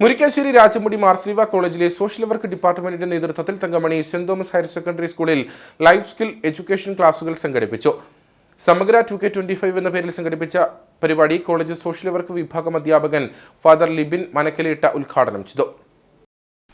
മുരിക്കാശ്ശേരി രാജമുടി മാർസ്ലിവ കോളേജിലെ social work ഡിപ്പാർട്ട്മെന്റിന്റെ നേതൃത്വത്തിൽ Thankamani saint Thomas higher secondary സ്കൂളിൽ ലൈഫ് സ്കിൽ എഡ്യൂക്കേഷൻ ക്ലാസുകൾ സംഘടിപ്പിച്ചു. സമഗ്ര ടു കെ ട്വന്റി ഫൈവ് എന്ന പേരിൽ സംഘടിപ്പിച്ച പരിപാടി കോളേജ് സോഷ്യൽ വർക്ക് വിഭാഗം അധ്യാപകൻ ഫാദർ ലിബിൻ മനക്കലിട്ട ഉദ്ഘാടനം ചെയ്തു.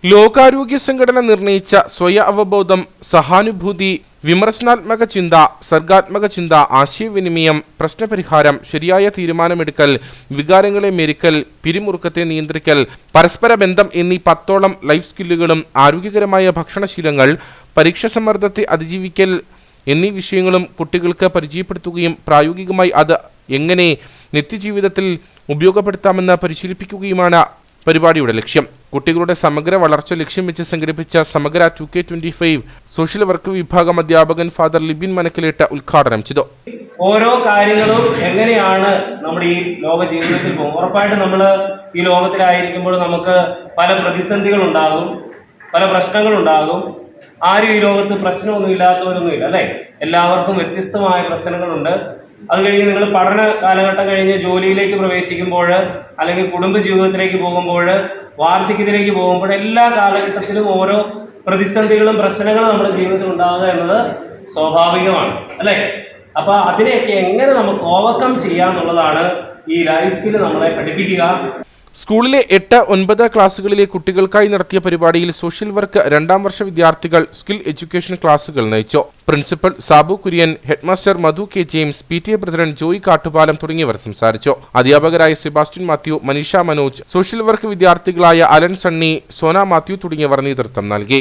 ലോകാരോഗ്യ സംഘടന നിർണയിച്ച സ്വയ അവബോധം സഹാനുഭൂതി വിമർശനാത്മക ചിന്ത സർഗാത്മക ചിന്ത ആശയവിനിമയം പ്രശ്നപരിഹാരം ശരിയായ തീരുമാനമെടുക്കൽ വികാരങ്ങളെ മെരുക്കൽ പിരിമുറുക്കത്തെ നിയന്ത്രിക്കൽ പരസ്പര ബന്ധം എന്നീ പത്തോളം ലൈഫ് സ്കില്ലുകളും ആരോഗ്യകരമായ ഭക്ഷണശീലങ്ങൾ പരീക്ഷ സമ്മർദ്ദത്തെ അതിജീവിക്കൽ എന്നീ വിഷയങ്ങളും കുട്ടികൾക്ക് പരിചയപ്പെടുത്തുകയും പ്രായോഗികമായി അത് എങ്ങനെ നിത്യജീവിതത്തിൽ ഉപയോഗപ്പെടുത്താമെന്ന് പരിശീലിപ്പിക്കുകയുമാണ് പരിപാടിയുടെ ലക്ഷ്യം. കുട്ടികളുടെ സമഗ്ര വളർച്ച ലക്ഷ്യം വെച്ച് സംഘടിപ്പിച്ച സമഗ്ര two K twenty five social work വിഭാഗം അധ്യാപകൻ ഫാദർ ലിബിൻ മനക്കിലേട്ട ഉദ്ഘാടനം ചെയ്തു. ഓരോ കാര്യങ്ങളും എങ്ങനെയാണ് നമ്മുടെ ഈ ലോക ജീവിതത്തിൽ പോകും ഉറപ്പായിട്ടും നമ്മൾ ഈ ലോകത്തിലായിരിക്കുമ്പോൾ നമുക്ക് പല പ്രതിസന്ധികൾ ഉണ്ടാകും പല പ്രശ്നങ്ങൾ ഉണ്ടാകും ആരും ഈ ലോകത്ത് പ്രശ്നമൊന്നും ഇല്ലാത്തവരൊന്നും ഇല്ല അല്ലേ? എല്ലാവർക്കും വ്യത്യസ്തമായ പ്രശ്നങ്ങളുണ്ട്. അത് കഴിഞ്ഞ് നിങ്ങൾ പഠന കാലഘട്ടം കഴിഞ്ഞ് ജോലിയിലേക്ക് പ്രവേശിക്കുമ്പോൾ അല്ലെങ്കിൽ കുടുംബ ജീവിതത്തിലേക്ക് പോകുമ്പോൾ വാർദ്ധക്യത്തിലേക്ക് പോകുമ്പോൾ എല്ലാ കാലഘട്ടത്തിലും ഓരോ പ്രതിസന്ധികളും പ്രശ്നങ്ങളും നമ്മുടെ ജീവിതത്തിൽ ഉണ്ടാകുക എന്നത് സ്വാഭാവികമാണ് അല്ലേ? അപ്പോൾ അതിനെയൊക്കെ എങ്ങനെ നമുക്ക് ഓവർകം ചെയ്യാന്നുള്ളതാണ് ഈ ലൈഫ് സ്കിൽ നമ്മളെ പഠിപ്പിക്കുക. സ്കൂളിലെ എട്ട് ഒൻപത് ക്ലാസ്സുകളിലെ കുട്ടികൾക്കായി നടത്തിയ പരിപാടിയിൽ സോഷ്യൽ വർക്ക് രണ്ടാം വർഷ വിദ്യാർത്ഥികൾ സ്കിൽ എഡ്യൂക്കേഷൻ ക്ലാസുകൾ നയിച്ചു. Principal Sabu Kurian headmaster Madhu K James P T A president Joy Kattupalam തുടങ്ങിയവർ സംസാരിച്ചു. അധ്യാപകരായ Sebastian Mathew Manisha Manoj social work വിദ്യാർത്ഥികളായ Allen Sunny Sona Mathew തുടങ്ങിയവർ നേതൃത്വം നൽകി.